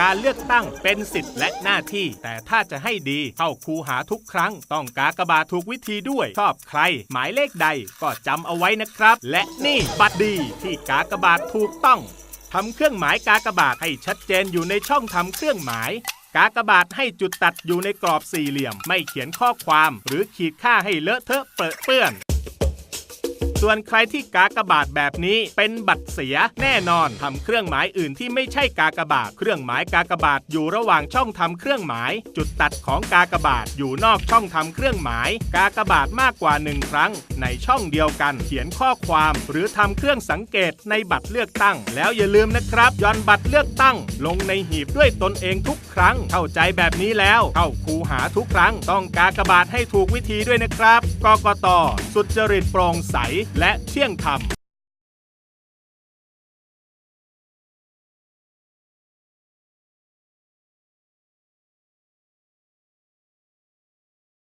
การเลือกตั้งเป็นสิทธิ์และหน้าที่ แต่ถ้าจะให้ดีเข้าคูหาทุกครั้ง ต้องกากบาทถูกวิธีด้วย ชอบใคร หมายเลขใดก็จำเอาไว้นะครับ และนี่บัตรดีที่กากบาทถูกต้องทำเครื่องหมายกากบาทให้ชัดเจนอยู่ในช่องทำเครื่องหมายกากบาทให้จุดตัดอยู่ในกรอบสี่เหลี่ยม ไม่เขียนข้อความ หรือขีดค่าให้เลอะเทอะเปรอะเปื้อน ส่วนใครที่กากบาทแบบนี้เป็นบัตรเสียแน่นอนทำเครื่องหมายอื่นที่ไม่ใช่กากบาท เครื่องหมายกากบาทอยู่ระหว่างช่องทำเครื่องหมาย จุดตัดของกากบาทอยู่นอกช่องทำเครื่องหมาย กากบาทมากกว่าหนึ่งครั้ง ในช่องเดียวกัน เขียนข้อความ หรือทำเครื่องสังเกตในบัตรเลือกตั้ง แล้วอย่าลืมนะครับย่อนบัตรเลือกตั้ง ลงในหีบด้วยตนเองทุกครั้ง เข้าใจแบบนี้แล้ว เข้าคูหาทุกครั้ง ต้องกากบาทให้ถูกวิธีด้วยนะครับกกตสุจริตโปร่งใสและเที่ยงธรรม